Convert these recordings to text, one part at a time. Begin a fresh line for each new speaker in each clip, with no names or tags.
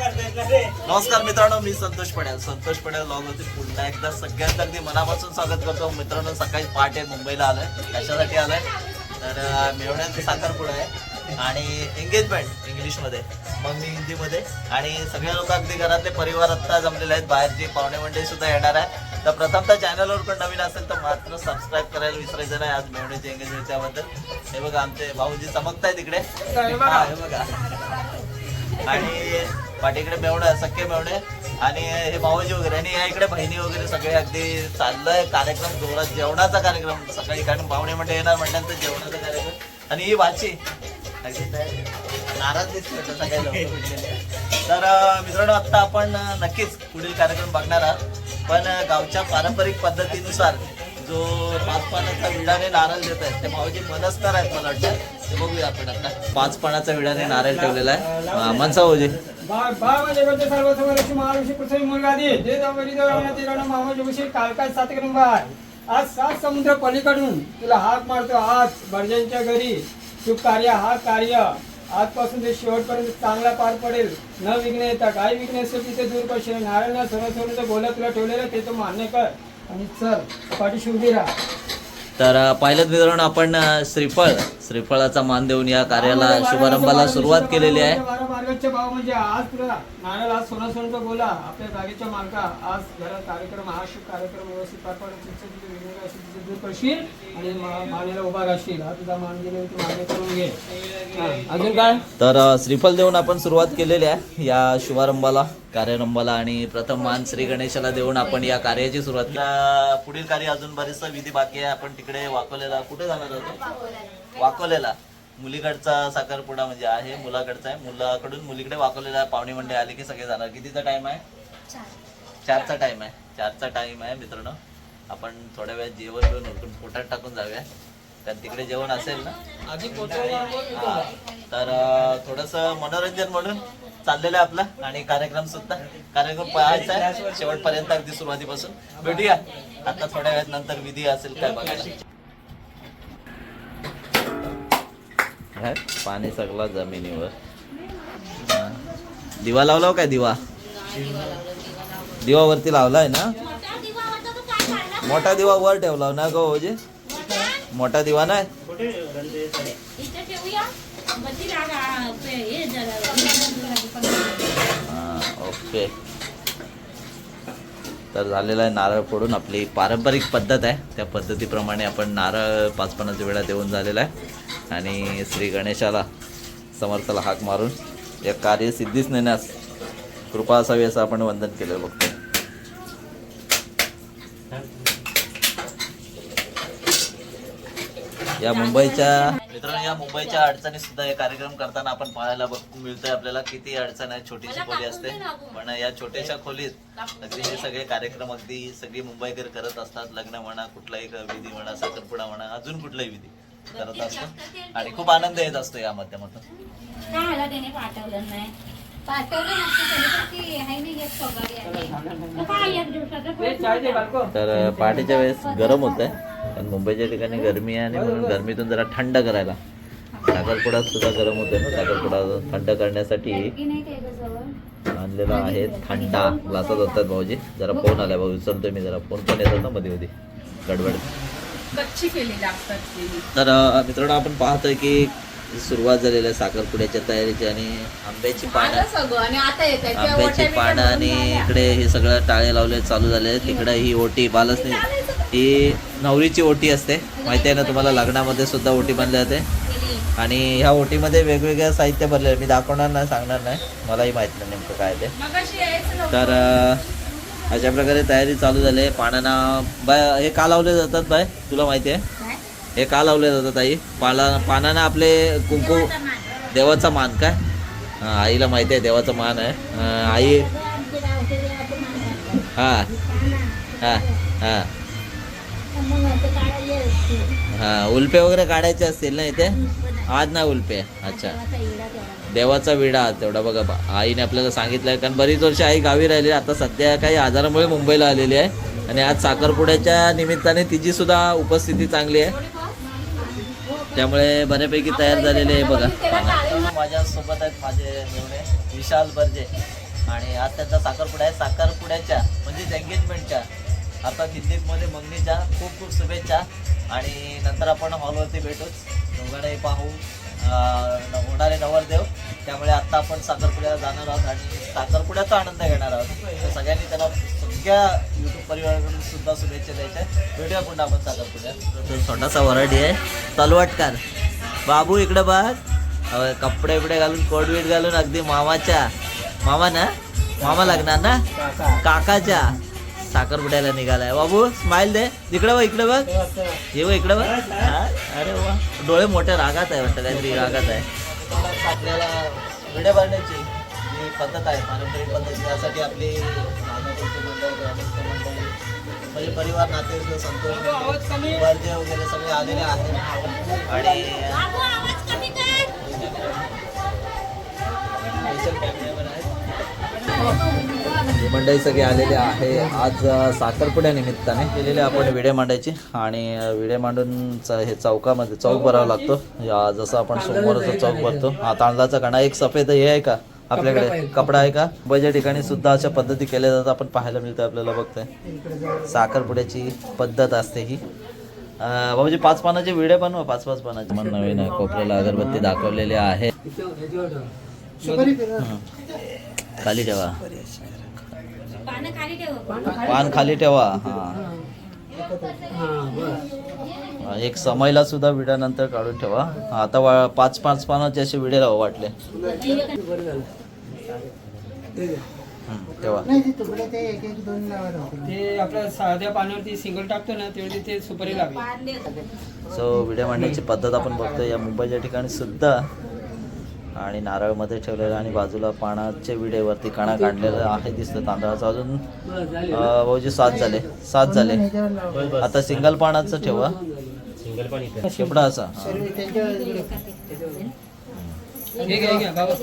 नमस्कार मित्रांनो मी संतोष पडेल संतोष पडेल लॉग होती पुन्हा एकदा सगळ्यांचं अगदी मनापासून स्वागत करतो. मित्रांनो सकाळी पहाटे मुंबईला आलोय. कशासाठी आलोय? तर अं, मेवण्याचं साखरपुडा आहे आणि एंगेजमेंट इंग्लिशमध्ये मग मी हिंदीमध्ये. आणि सगळे लोक अगदी घरातले परिवार आत्ता जमलेले आहेत. बाहेरचे पाहुणे मंडळी सुद्धा येणार आहे तर प्रथमतः चॅनलवर पण नवीन असेल तर मात्र सबस्क्राईब करायला विसरायचं नाही. आज मेवण्याचे एंगेजमेंट त्याबद्दल. हे बघा आमचे भाऊजी चमकताय तिकडे हे बघा. आणि पाठीकडे मेवणे सख्खे मेवणे आणि हे भाऊजी वगैरे आणि या इकडे बहिणी वगैरे सगळे अगदी चाललंय कार्यक्रम जोरात जेवणाचा कार्यक्रम सकाळी. कारण पाहुणे म्हणजे येणार म्हटल्यानंतर जेवणाचा कार्यक्रम. आणि ही वाची नाराज सगळ्या तर मित्रांनो आत्ता आपण नक्कीच पुढील कार्यक्रम बघणार आहात. पण गावच्या पारंपरिक पद्धतीनुसार जो पाच पानाचा विडाने नारळ देत आहेत ते भाऊजी मनस्तर आहेत मला वाटतं. ते बघूया आपण आता. पाच पानाचा विडाने नारळ ठेवलेला आहे. मनसा भाऊजी.
बा- म्हणजे म्हणजे पृथ्वी मुलगा मामा जोशी कालकाय सात क्रमांबार आज सात समुद्र पलीकडून तुला हाक मारतो. आज बर्जनच्या घरी शुभ कार्य हा कार्य आजपासून ते शेवटपर्यंत चांगला पार पडेल. न विघ्न येता काय विघ्न असेल तिथे दूर करशील नारायण सर्व सर्व बोला तुला ठेवलेलं ते तो मान्य कर. आणि चल पाठीशी उभी राहा.
तर अं, पहिल्याच मित्रांनो आपण श्रीफळ श्रीफळाचा मान देऊन या कार्याला शुभारंभाला सुरुवात केलेली आहे.
बारा मार्गाचे भाव म्हणजे आज तुला नारळ आज सोना सोनचा बोला आपल्या जागेच्या मालका आज घरात कार्यक्रम हा शुभ कार्यक्रम व्यवस्थित पार पाडून तिथे वेगवेगळं असेल तिथे दूर करशील आणि मा- मानेला उभा राहशील. हा तुझा मान दिले तू मागे करून घे. हा, अजून काय?
तर अ, श्रीफल देऊन आपण सुरुवात केलेली आहे या शुभारंभाला. कार्यारंभाला आणि प्रथम मान श्री गणेशाला देऊन आपण या कार्याची सुरुवात केली. पुढील कार्य अजून बरेचसा विधी बाकी आहे. आपण तिकडे वाकोलेला कुठे जाणार होतो वाकोलेला मुलीकडचा साखरपुडा म्हणजे आहे मुलाकडचा आहे. मुलाकडून मुलीकडे वाकोलेला पाहुणे मंडळी आले की सगळे जाणार. कितीचा टाइम आहे? चारचा टाइम आहे. चारचा टाइम आहे मित्रांनो. आपण थोड्या वेळात जेवण घेऊन उठून पोटात टाकून जाऊया. कारण तिकडे जेवण असेल ना. तर थोडंसं मनोरंजन म्हणून चाललेलं आहे आपलं आणि कार्यक्रम सुद्धा. कार्यक्रम पाहायचा आहे. शेवटपर्यंत अगदी सुरुवातीपासून. भेटूया. आता थोड्या वेळात नंतर विधी असेल काय बघायला. हे, पाणी सगळं जमिनीवर. हा. दिवा लावला हो काय दिवा? दिवा वरती लावलाय ना? मोठा दिवा वर ठेवला ना गो जे मोठा दिवा नाही?
इथं
ओके. तर झालेला आहे नारळ फोडून. आपली पारंपरिक पद्धत आहे. त्या पद्धतीप्रमाणे आपण नारळ पाच पन्नास वेळा देऊन झालेला आहे. आणि श्री गणेशाला समर्थाला हाक मारून या कार्य सिद्धीच नेण्यास कृपा असावी असं आपण वंदन केलं बघतो. या मुंबईच्या मित्रांनो या मुंबईच्या अडचणी सुद्धा हे कार्यक्रम करताना आपण पाहायला बघ मिळतंय आपल्याला किती अडचण आहे छोटीशी खोली असते पण या छोट्याशा खोलीत अगदी हे सगळे कार्यक्रम अगदी सगळी मुंबईकर करत असतात. लग्न म्हणा कुठलाही विधी म्हणा साखरपुडा म्हणा अजून कुठलाही विधी करत असतो आणि खूप आनंद येत असतो या माध्यमातून.
काय ह्याला त्याने पाठवलं नाही.
पाठवलं नसतं तरी पण ती आहे नाही येत पगारी आली.
तर काय एक दिवसाचं
ए, चाय दे बालको.
तर पहाटेच्या वेळेस गरम होत आहे कारण मुंबईच्या ठिकाणी गरमी आहे आणि म्हणून गरमीतून जरा थंड करायला. साखरपुडा सुद्धा गरम होते ना साखरपुडा थंड करण्यासाठी. आणलेला आहे थंडा. ग्लासात असतात भाऊजी. जरा फोन आलाय भाऊ विसरतोय मी जरा. फोन पण येतात ना मध्ये मध्ये. गडबड. तर मित्रांनो आपण पाहतोय की सुरुवात झालेली आहे साखरपुड्याच्या तयारीची आणि आंब्याची पानं.
आलं
आंब्याची पानं आणि. इकडे हे सगळं टाळे लावले चालू झाले तिकडे ही ओटी बालच नाही ही नवरीची ओटी असते. माहिती आहे ना तुम्हाला लग्नामध्ये सुद्धा ओटी बनली जाते. आणि ह्या ओटीमध्ये वेगवेगळं साहित्य भरले आहे. मी दाखवणार नाही सांगणार नाही. मलाही माहीत नाही नेमकं काय ते. तर अशा प्रकारे तयारी चालू झाली. आहे पानांना बाय हे का लावले जातात बाय? तुला माहिती आहे? हे का लावले जातात आई? पाला पानांना आपले कुंकू देवाचा मान. काय? आईला माहिती आहे देवाचा मान आहे. आई हा. हा हा. हा उल्पे वगैरे काढायचे असतील ना इथे? आज ना उल्पे? अच्छा. देवाचा विडा तेवढा बघा बा- आईने आपल्याला सांगितलंय कारण बरीच वर्ष आई गावी राहिली आता सध्या काही आजारामुळे मुंबईला आलेली आहे. आणि आज साखरपुड्याच्या निमित्ताने तिची सुद्धा उपस्थिती चांगली आहे. त्यामुळे बऱ्यापैकी तयार झालेले आहे बघा. माझ्या सोबत आहेत माझे विशाल बर्जे. आणि आज त्यांचा साखरपुडा आहे. साखरपुड्याच्या म्हणजेच एंगेजमेंटच्या अर्थात हिंदीमध्ये मंगनीच्या खूप खूप शुभेच्छा. आणि नंतर आपण हॉलवरती भेटूच दोघांनाही पाहू. होणारे नवरदेव. त्यामुळे आत्ता आपण साखरपुड्याला जाणार आहोत आणि साखरपुड्याचा आनंद घेणार आहोत. तर सगळ्यांनी त्याला सगळ्या युट्यूब परिवाराकडून सुद्धा शुभेच्छा द्यायच्या. भेटूया पुन्हा आपण साखरपुड्यात. तो छोटासा वराडी आहे. तलवाटकार. बाबू इकडे बघ. कपडे बिडे घालून कोडवीट घालून अगदी मामाच्या. मामा ना? मामा लागणार ना? काकाच्या. साखरपुड्याला निघालाय. बाबू स्माइल दे. इकडे बघ इकडे बघ. ये बघ इकडे बघ. हा? अरे वा. डोळे मोठे रागात आहे वाटतं काहीतरी रागात आहे. आपल्याला व्हिडिओ बनण्याची जी पद्धत आहे पारंपरिक पद्धत त्यासाठी आपली नानापूरची मंडळ ग्रामस्थ मंडळी म्हणजे परिवार नाते संतोष
आवाज कमी
वर्जे वगैरे सगळे आलेले आहेत. आणि मंडळी सगळे आलेले आहे. आज साखरपुड्या निमित्ताने केलेले आपण विडे मांडायची आणि विडे मांडून हे चौकामध्ये चौक भरावा लागतो. या जसं आपण सोमवारचा चौक भरतो. हा तांदळाचा कणा एक सफेद हे आहे का आपल्याकडे? कपडा आहे का? मुंबईच्या ठिकाणी सुद्धा अशा पद्धती केल्या जातात. आपण पाहायला मिळतं आपल्याला बघतोय. साखरपुड्याची पद्धत असते ही. अ, बाबाजी पाच पानाचे विडे बनवा. पाच पाच पानाचे. मन नवीन आहे कोपऱ्याला अगरबत्ती दाखवलेली आहे. खाली ठेवा.
पानं खाली ठेव.
पान खाली ठेवा हा. एक समयला सुद्धा विड्या नंतर काढून ठेवा. आता वा- पाच पाच पानाचे असे विडे लावा वाटले. हं, ठेवा.
ते आपल्या साध्या पाण्यावरती सिंगल टाकतो ना तेवढी ते सुपारी लागली
सो विड्या मांडण्याची पद्धत आपण बघतो या मुंबईच्या ठिकाणी सुद्धा आणि नारळमध्ये ठेवलेलं आणि बाजूला पानाचे विडेवरती कणा काढलेला आहे दिसतं तांदळाचं. अजून अं, भाऊजी सात झाले. सात झाले. आता सिंगल पानाचं ठेवा. शेपडा असा. हा.
हे घ्या, हे घ्या, बाबा.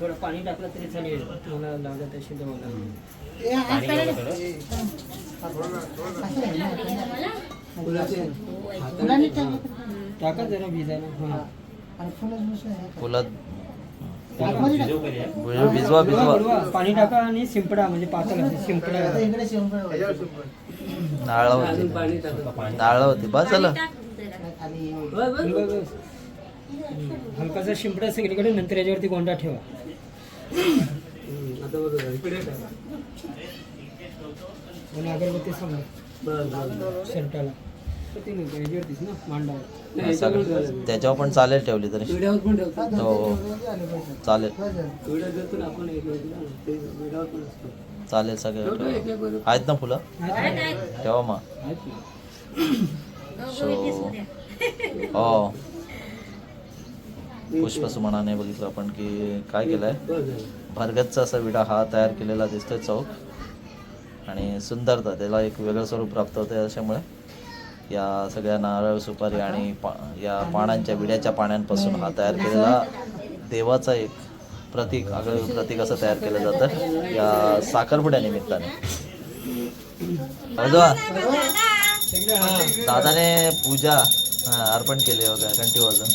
थोडं पाणी टाकलं तरी चालेल मला लागत असेल तर मला टाका जरा भिजायला.
फुलात भिजवा भिजवा.
पाणी टाका आणि शिंपडा म्हणजे पातळ शिंपडा.
नारळ होती. बस झालं.
हलकासा शिंपडा सगळीकडे नंतर याच्यावरती गोंडा ठेवा. अगरबत्ती समोर. शर्टाला
त्याच्यावर पण चालेल ठेवली तरी. हो हो. चालेल. चालेल सगळं. आहेत ना फुलं? ठेवा मग. सो हो. पुष्पसुमनाने बघितलं आपण की काय केलंय? भरगतचा असा विडा हा तयार केलेला दिसतोय चौक. आणि सुंदरता त्याला एक वेगळं स्वरूप प्राप्त होते अशामुळे. या सगळ्या नारळ सुपारी आणि पा या पानांच्या विड्याच्या पाण्यांपासून हा तयार केलेला देवाचा एक प्रतीक आगळं प्रतीक असं तयार केलं जातं या साखरपुड्या निमित्ताने. दादाने पूजा अर्पण केली बघा घंटी वाजून.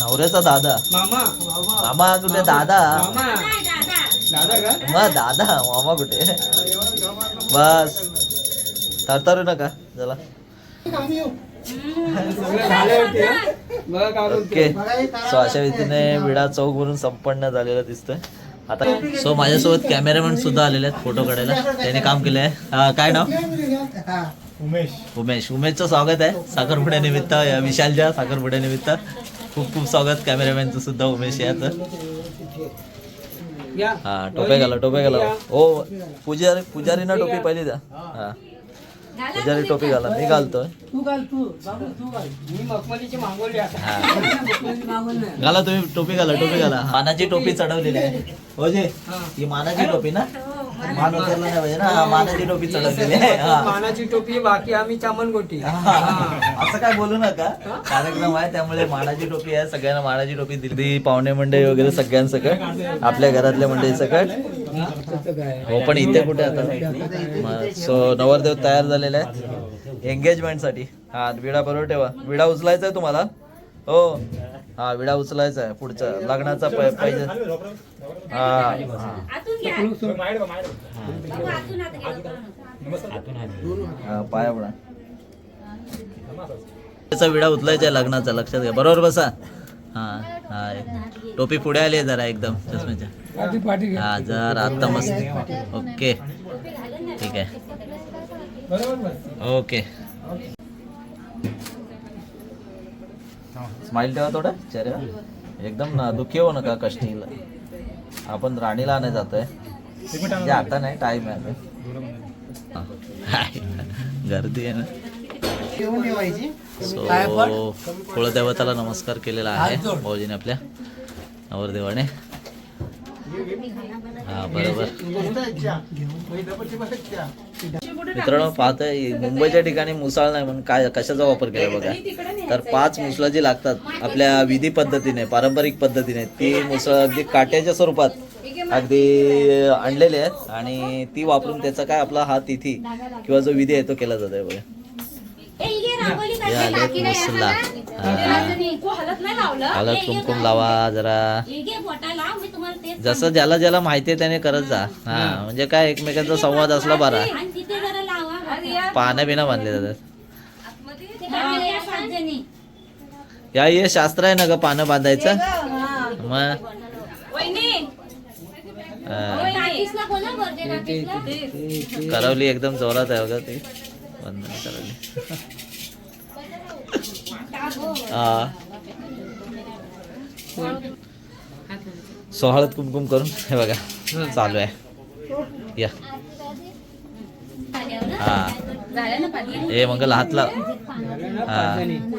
नवऱ्याचा दादा.
मामा.
मामा कुठे दादा?
मामा. दादा का?
मग दादा मामा कुठे? बस. तरतरू नका चला.
हा?
ओके. सो अशा रीतीने विडा चौक वरून संपन्न झालेलं दिसतंय. आता सो माझ्यासोबत कॅमेरामॅन सुद्धा आलेले आहेत फोटो काढायला. त्याने काम केलंय. हा, काय नाव? उमेश. उमेशचं स्वागत आहे. साखरपुड्या निमित्त या विशालच्या साखरपुड्या निमित्त. खूप खूप स्वागत कॅमेरामॅनचं सुद्धा उमेश याचं.
या.
हा टोपे घाला टोपे घाला. हो पुजारी पुजारीनं टोपी पहिली द्या. हा. पुजारी टोपी घाला. मी घालतोय.
मी मखमलीची मागवली आता.
हा. घाला तुम्ही टोपी घाला टोपी घाला. मानाची टोपी चढवलेली आहे. हो जे ही. मानाची टोपी ना? मान उतरला नाही पाहिजे ना. हा, मानाची टोपी चढवलेली आहे. हा.
मानाची टोपी बाकी आम्ही चामनगोटी
हा. असं काय बोलू नका. कार्यक्रम आहे त्यामुळे मानाची टोपी आहे. सगळ्यांना मानाची टोपी दिली. पाहुणे मंडळी वगैरे सगळ्यांसकट. आपल्या घरातल्या मंडळी सकट हो पण इथे कुठे आता सो नवरदेव तयार झालेले आहेत. एंगेजमेंटसाठी. हा विडा बरोबर ठेवा. विडा उचलायचा आहे तुम्हाला? हो. हा विडा उचलायचा आहे पुढचा. लग्नाचा पाहिजे. हा पाया पडा. त्याचा विडा उचलायचा आहे लग्नाचा. लक्षात घ्या. बरोबर बसा. हा हा टोपी पुढे आली आहे जरा एकदम चष्म्याच्या. हा जरा आता मस्त. ओके. ठीक आहे. ओके. स्माइल ठेवा थोडं चेहऱ्यावर. एकदम ना दुःखी हो नका कष्टीला. आपण राणीला आणायला जातोय. आता नाही टाइम आहे. गर्दी आहे ना. सो कुलदेवताला नमस्कार केलेला आहे भाऊजीने आपल्या नवरदेवाने. हा बरोबर. मित्रांनो पाहतोय मुंबईच्या ठिकाणी मुसाळ नाही म्हणून काय कशाचा वापर केला बघा. तर पाच मुसळं जी लागतात आपल्या विधी पद्धतीने पारंपरिक पद्धतीने ती मुसळ अगदी काट्याच्या स्वरूपात अगदी आणलेली आहेत. आणि ती वापरून त्याचा काय आपला हा तिथी किंवा जो विधी आहे तो केला जातोय बघा.
ये रांगोळी
हे. मुसला कुमकुम लावा जरा. जसं ज्याला ज्याला माहिती आहे त्याने करत जा. हा. म्हणजे काय एकमेकांचा संवाद असला बरा. पानं बिना बांधले जातात.
या
हे शास्त्र आहे ना ग पानं बांधायचं? मग. करवली एकदम जोरात आहे बघा ती. बंधन सोहळ्यात कुमकुम करून हे बघा चालू आहे. या. हा. ए मंगल हात लाव. हा.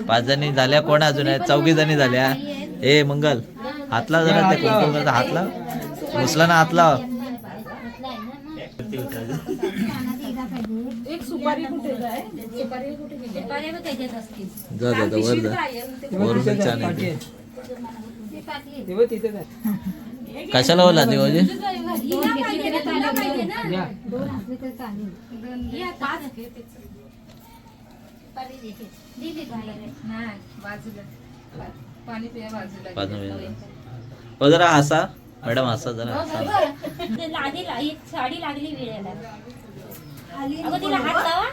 पाच जणी झाल्या कोण अजून आहेत? चौघी जणी झाल्या. ए मंगल हातला जरा ते कुमकुम हातला हात लाव. हातला हात लाव.
सुपारी कुठे जाय? सुपारी कुठे गेली?
दुपारी बघ त्याच्यात असतील.
जा जा जा, वर जा. वरून छान आहे. कशाला बोला ते भाऊजी
हिला पाहिजे ना, तुला पाहिजे ना.
या.
या, पाच.
दिली बाहेर.
नाही बाजूला. पाणी पिया बाजूला.
बाजूला हो जरा हसा. मॅडम हसा जरा. हसा
एक साडी लागली विळ्याला अगं तिला हात लावा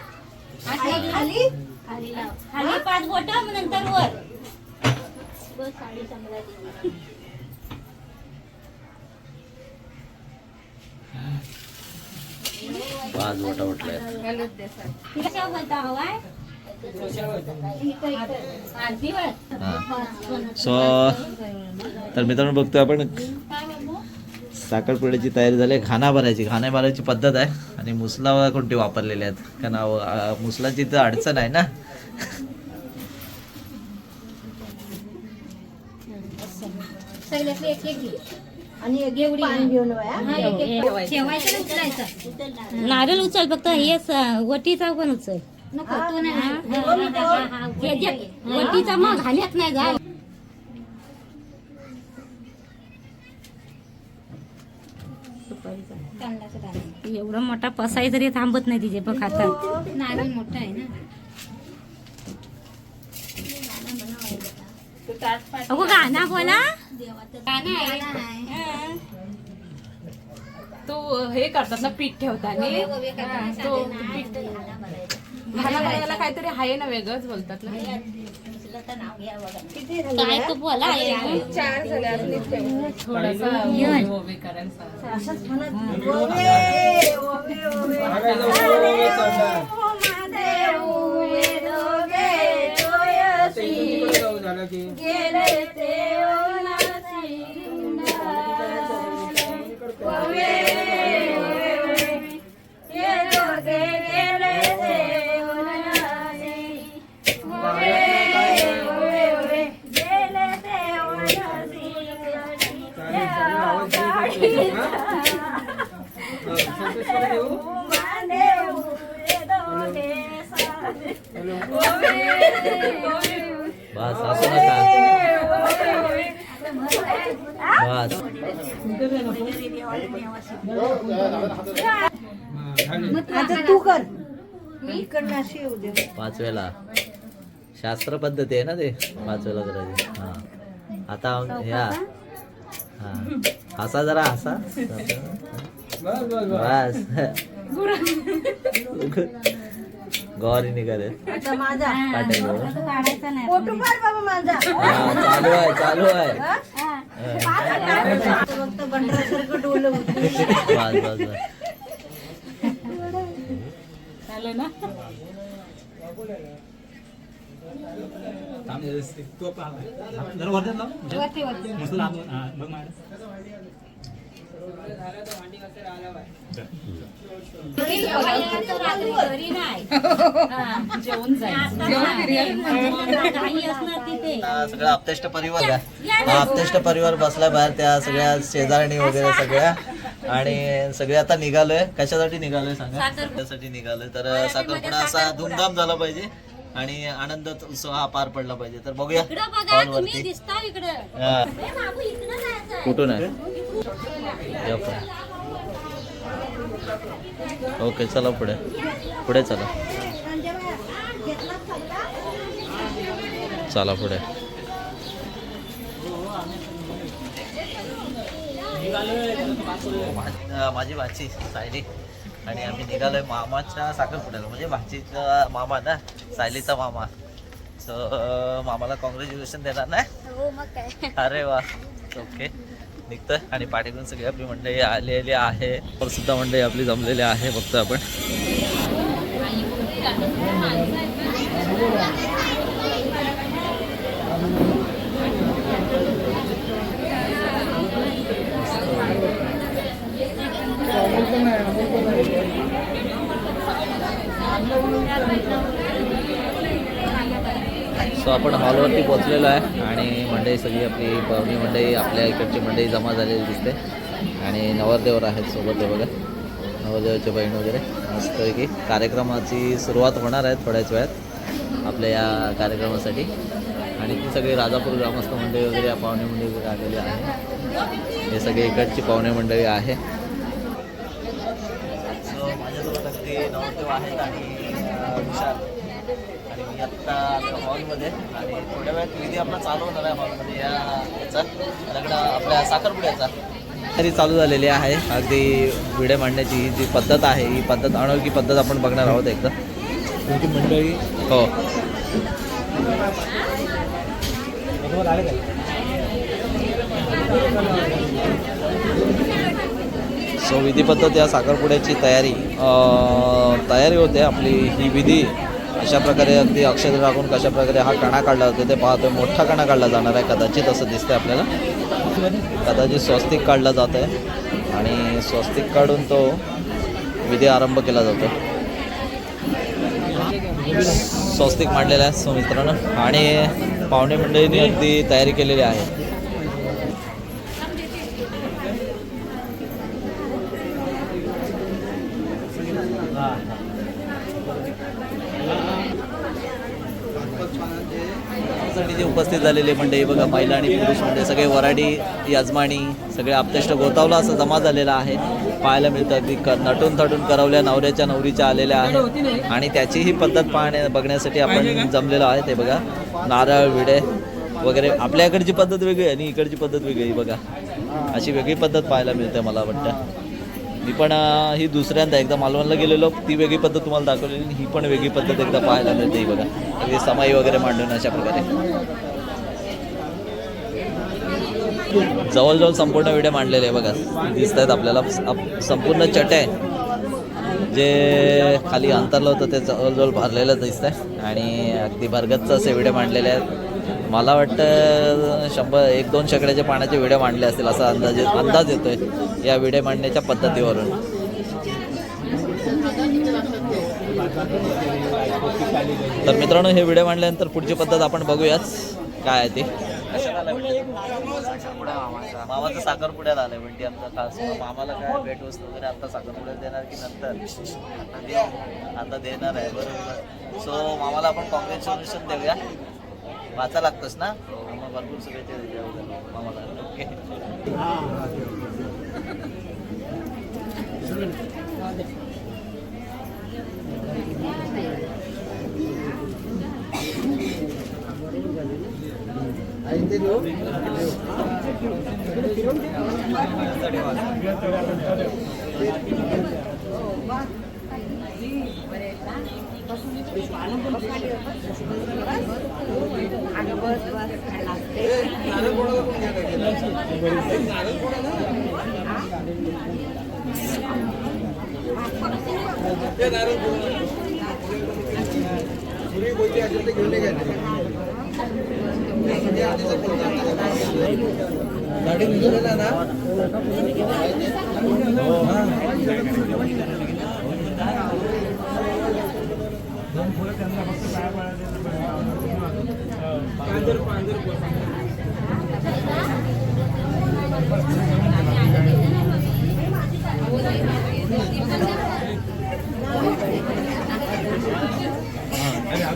हात लावा. खाली लाव. खाली पाच बोट नंतर वर बस साडी चांगला दिली.
पाच बोटा उठल्या
घालत दे सर.
तिला कशावर बोलता हवाय आरतीवर
सो तर मित्रांनो बघतोय आपण साखरपुड्याची तयारी झाली आहे खाना भरायची. खाना भरायची पद्धत आहे आणि मुसला कोणती वापरलेले आहेत? कारण मुसलाची तर अडचण आहे ना?
नारळ उचल फक्त हे वटीचा पण उचल. हे वटीचा मग घालत नाही जा
तांदळाचं दाणे.
एवढा मोठा पसाई तरी थांबत नाही तिचे पण खातात
नारळ मोठा आहे ना.
अगो गाणा बोला.
तो हे करतात ना पीठ ठेवताना. तो पीठ. घाला काहीतरी आहे ना वेगळंच बोलतात ना.
काय तो बोला.
चार. थोडासा
शास्त्र पद्धती आहे ना ते? पाच वेळा करायची हा. आता या. हा. हसा जरा हसा.
बस. बस बस
बस गौरी निघाले हा, चालू आहे चालू आहे.
हा.
बस बस बस.
ना?
वरती वरती घरी बघायचं रात्री घरी नाही हा.
जेवून जायचं जेवण
आता काही असणार तिथे
हा, सगळा आपतेष्ट परिवार आहे हा आपतेष्ट परिवार बसलाय बाहेर त्या सगळ्या शेजारणी वगैरे सगळ्या. आणि सगळे आता निघालोय. कशासाठी निघालोय सांगा? त्यासाठी निघालोय. तर साखरपुडा असा धूमधाम झाला पाहिजे. आणि आनंदात उत्सव हा पार पडला पाहिजे. तर बघूया
इकडं बघा
हॉल
तुम्ही
वरती
दिसता इकडं.
हा.
ए, बाबू इकडं जायचं
कुठून आहे. ओके चला पुढे. पुढे चला. चला पुढे. माझी भाची सायली. आणि आम्ही निघालोय मामाच्या साखरपुड्याला म्हणजे भाचीचा मामा ना सायलीचा मामा. सो मामाला कॉंग्रॅच्युलेशन देणार ना
हो
अरे वा. ओके निघतोय आणि पाठीकडून सगळी आपली मंडळी आलेली आहे. सुद्धा मंडळी आपली जमलेली आहे फक्त आपण. सो आपण हॉलवरती पोहोचलेलो आहे आणि मंडई सगळी आपली पाहुणी मंडई आपल्या इकडची मंडळी जमा झालेली दिसते. आणि नवरदेवर आहेत सोबत बघा. नवरदेवाची बहीण वगैरे. मस्तपैकी कार्यक्रमाची सुरुवात होणार आहे थोड्याच वेळात आपल्या या कार्यक्रमासाठी. आणि ती सगळी राजापूर ग्रामस्थ मंडळी वगैरे या पाहुणे मंडळी वगैरे आलेली आहे. हे सगळे इकडची पाहुणे मंडळी आहे. सो माझ्यासोबत अगदी नवरदेव आहेत आणि आत्ता आलो हॉलमध्ये. आणि थोड्या वेळात विधी आपला चालू होणार आहे हॉलमध्ये या याचा. लग्न आपल्या साखरपुड्याचा. तरी चालू झालेली आहे. अगदी विडे मांडण्याची ही जी पद्धत आहे ही पद्धत अनोळखी पद्धत आपण बघणार आहोत एकदा. मंडळी हो. सो विधी पद्धत या साखरपुड्याची तयारी अं, तयारी होते आपली ही विधी. अशा प्रकारे अगदी अक्षर राखून कशा प्रकारे हा कणा काढला जातो ते पाहतोय मोठा कणा काढला जाणार आहे. कदाचित असं दिसतंय आपल्याला. कदाचित स्वस्तिक काढला जात आहे आणि स्वस्तिक काढून तो विधी आरंभ केला जातो. स्वस्तिक मांडलेला आहे सुमित्रानं आणि पाहुणे मंडळींनी अगदी तयारी केलेली आहे साठी जे उपस्थित झालेले मंडळी बघा महिला आणि पुरुष म्हणजे सगळे वराडी यजमानी सगळे आपतेष्ट गोतावला असं जमा झालेला आहे. पाहायला मिळतं अगदी क नटून थटून करवल्या नवऱ्याच्या नवरीच्या आलेल्या आहेत. आणि त्याची ही पद्धत पाहण्या बघण्यासाठी आपण जमलेलो आहे ते बघा. नारळ विडे वगैरे आपल्या इकडची पद्धत वेगळी आहे आणि इकडची पद्धत वेगळी बघा. अशी वेगळी पद्धत पाहायला मिळते मला वाटतं. मी पण ही दुसऱ्यांदा एकदा मालवणला गेलेलो ती वेगळी पद्धत तुम्हाला दाखवलेली ही पण वेगळी पद्धत एकदा पाहायला मिळते ही बघा समाई वगैरे मांडून अशा प्रकारे. जवळजवळ संपूर्ण व्हिडिओ मांडलेले आहे बघा. दिसत आहेत आपल्याला संपूर्ण चट आहे. जे खाली अंतरलं होतं ते जवळजवळ भरलेलं दिसत आहे आणि अगदी भरगतचं असे व्हिडिओ मांडलेले आहेत. मला वाटतं शंभर एक दोन शेकड्याच्या पाण्याचे व्हिडिओ मांडले असतील असा अंदाज अंदाज येतोय या व्हिडिओ मांडण्याच्या पद्धतीवरून. तर मित्रांनो हे व्हिडिओ मांडल्यानंतर पुढची पद्धत आपण बघूयाच काय आहे ती? मामाचं साखरपुड्यात आलंय म्हणजे आमचा खास मामाला काय भेटवस्तू वगैरे आता साखरपुड्यात देणार की नंतर? आता दे- आता देणार आहे बरोबर. सो मामाला आपण कॉंग्रॅच्युलेशन देऊया. वाचा लागतोस ना? मग भरपूर शुभेच्छा देऊया मामाला. ओके
అయితే नारळ पुरी गोष्टी असेल घेऊन काय गाडी निघालेला ना त्यांना फक्त काय पाळायचं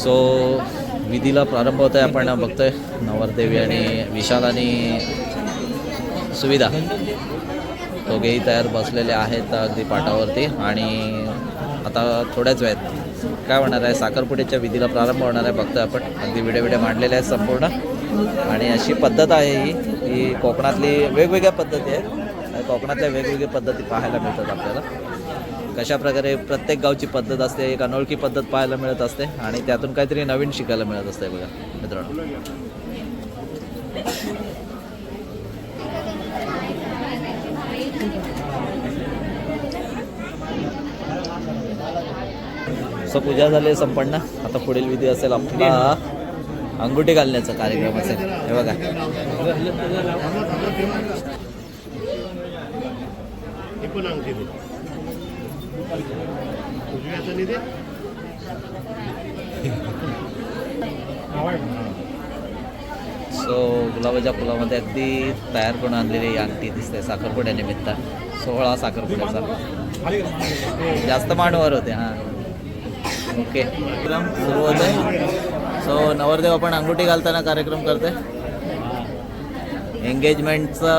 सो विधीला प्रारंभ होत आहे आपण बघतोय. नवरदेवी आणि विशाल आणि सुविधा दोघेही तयार बसलेले आहेत अगदी पाटावरती. आणि आता थोड्याच वेळात काय होणार आहे साखरपुड्याच्या विधीला प्रारंभ होणार आहे बघतोय आपण. अगदी विडे विडे मांडलेले आहेत संपूर्ण. आणि अशी पद्धत आहे ही ही कोकणातली वेगवेगळ्या पद्धती आहेत. आणि कोकणातल्या वेगवेगळ्या पद्धती पाहायला मिळतात आपल्याला. कशाप्रकारे प्रत्येक गावची पद्धत असते एक अनोळखी पद्धत पाहायला मिळत असते आणि त्यातून काहीतरी नवीन शिकायला मिळत असते बघा मित्रांनो. सो पूजा झाली आहे संपन्न. आता पुढील विधी असेल आपला अंगुठी घालण्याचा कार्यक्रम असेल. हे बघा.
पण अंगठी दे
सो गुलाबाच्या फुलामध्ये अगदी तयार करून आणलेली ही अंगठी दिसते साखरपुड्यानिमित्त सोहळा साखरपुड्याचा. जास्त मांडवर होते हां. ओके कार्यक्रम सुरू होते. सो नवरदेव आपण अंगुठी घालताना कार्यक्रम करते एंगेजमेंटचा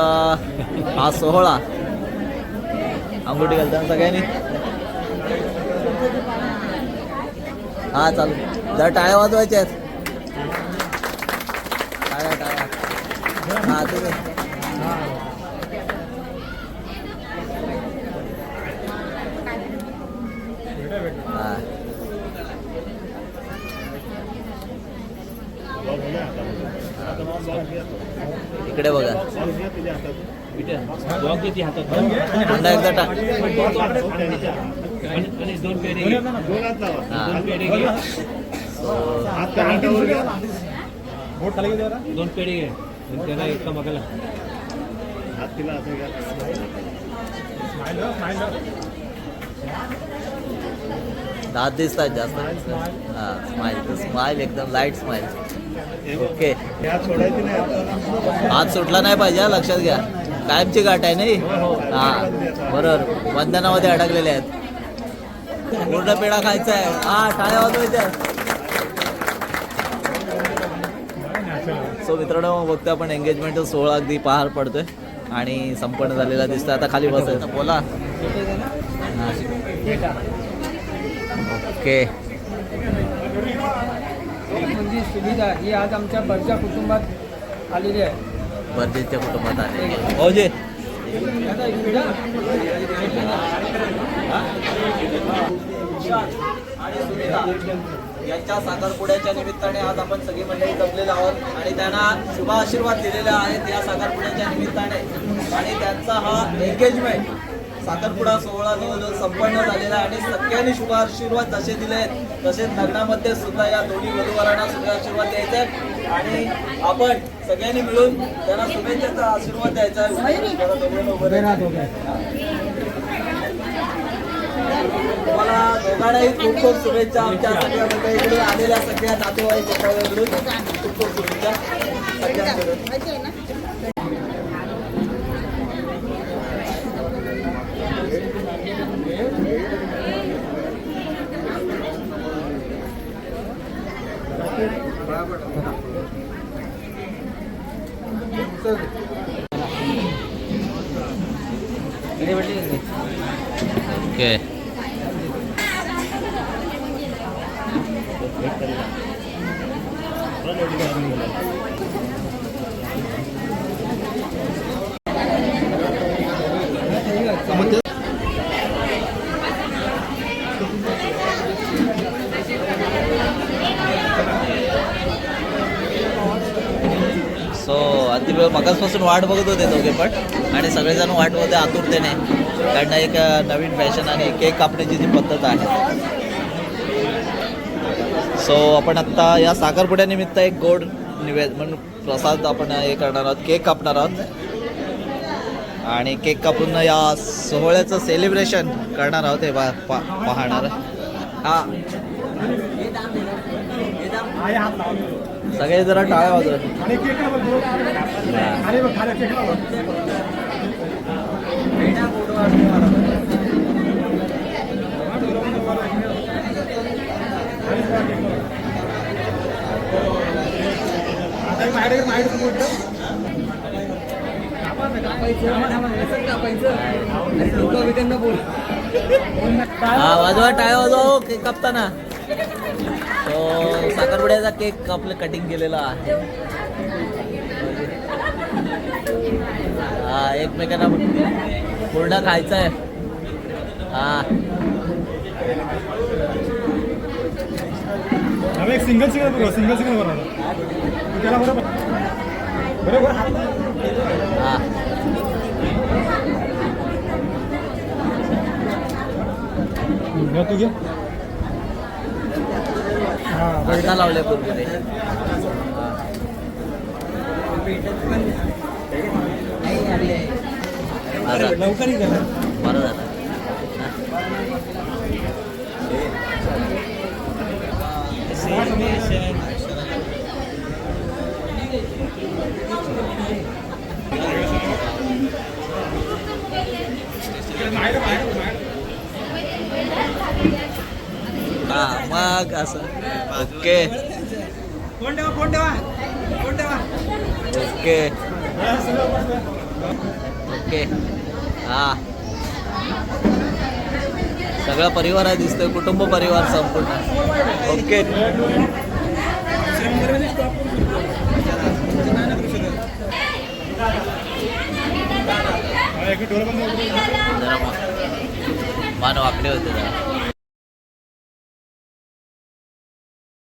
हा सोहळा. अंगुठी घालताना सगळ्यांनी. हा चालू. जर टाळ्या वाजवायच्या आहेत. टाळ्या टाळ्या. हा हा. इकडे बघा. पुन्हा एकदा टाक.
दोन
पेढी घे त्याला एक मगाला
तिला असं
दात दिसतात जास्त. हा स्माईल स्माईल एकदम लाइट स्माईल ओके
हात
सुटला नाही पाहिजे लक्षात घ्या. कायमची गाठ आहे नाही? हा बरोबर. वंदनामध्ये अडकलेले आहेत. पूर्ण पेढा खायचा आहे. हा टाळ्या वाजवायच्या सो मित्रांनो बघतो आपण एंगेजमेंटचा सोहळा अगदी पार पडतोय आणि संपन्न झालेला दिसतोय. आता खाली बसायचं बोला. ओके
म्हणजे सुविधा ही आज आमच्या बर्जा कुटुंबात आलेली आहे.
बर्जेच्या कुटुंबात आले हो जे
आता इकडे
आणि सुविधा यांच्या साखरपुड्याच्या निमित्ताने आज आपण सगळी मंडळी जमलेलो आहोत आणि त्यांना शुभ आशीर्वाद दिलेले आहेत या साखरपुड्याच्या निमित्ताने. आणि त्यांचा हा एंगेजमेंट साखरपुडा सोहळा जवळजवळ संपन्न झालेला आहे. आणि सगळ्यांनी शुभ आशीर्वाद जसे दिले आहेत तसेच लग्नामध्ये सुद्धा या दोन्ही वधूवरांना शुभ आशीर्वाद द्यायचे आहेत. आणि आपण सगळ्यांनी मिळून त्यांना शुभेच्छाचा आशीर्वाद द्यायचा. तुम्हाला दोघांनाही खूप खूप शुभेच्छा. आमच्या सगळ्या मंडळीकडून आलेल्या सगळ्या नातेवाईक खूप खूप शुभेच्छा. सगळ्यांकडून. ओके सो अति वेळ मगासपासून वाट बघत होते दोघे पण आणि सगळेजण वाट बघते आतुरतेने कारण एक नवीन फॅशन आणि केक कापण्याची जी पद्धत आहे. सो आपण आत्ता या साखरपुड्यानिमित्त एक गोड निवेद म्हणून प्रसाद आपण हे करणार आहोत. केक कापणार आहोत. आणि केक कापून या सोहळ्याचं सेलिब्रेशन करणार आहोत हे पा पाहणार. हा. सगळे जरा टाळ्या वाजव हा. वाजवा टाळ्या वाजवा हो, केक कापताना. तो साखरपुड्याचा केक आपलं कटिंग केलेला आहे. हा एकमेकांना पूर्ण खायचं आहे हा.
आम्ही एक सिंगल सिंगल बरोबर सिंगल सिंगल बनवणार त्याला बरोबर बरोबर
हा.
तू घे. हा
आता लावले कुरकुरे हा, झालं.
लवकर ही करा.
बरं झालं. हा मग असं. ओके.
कोण ठेवा कोण ठेवा कोण ठेवा.
ओके. ओके. हा. सगळा परिवार आहे दिसतोय कुटुंब परिवार संपूर्ण. ओके.
एक
जरा होते जरा.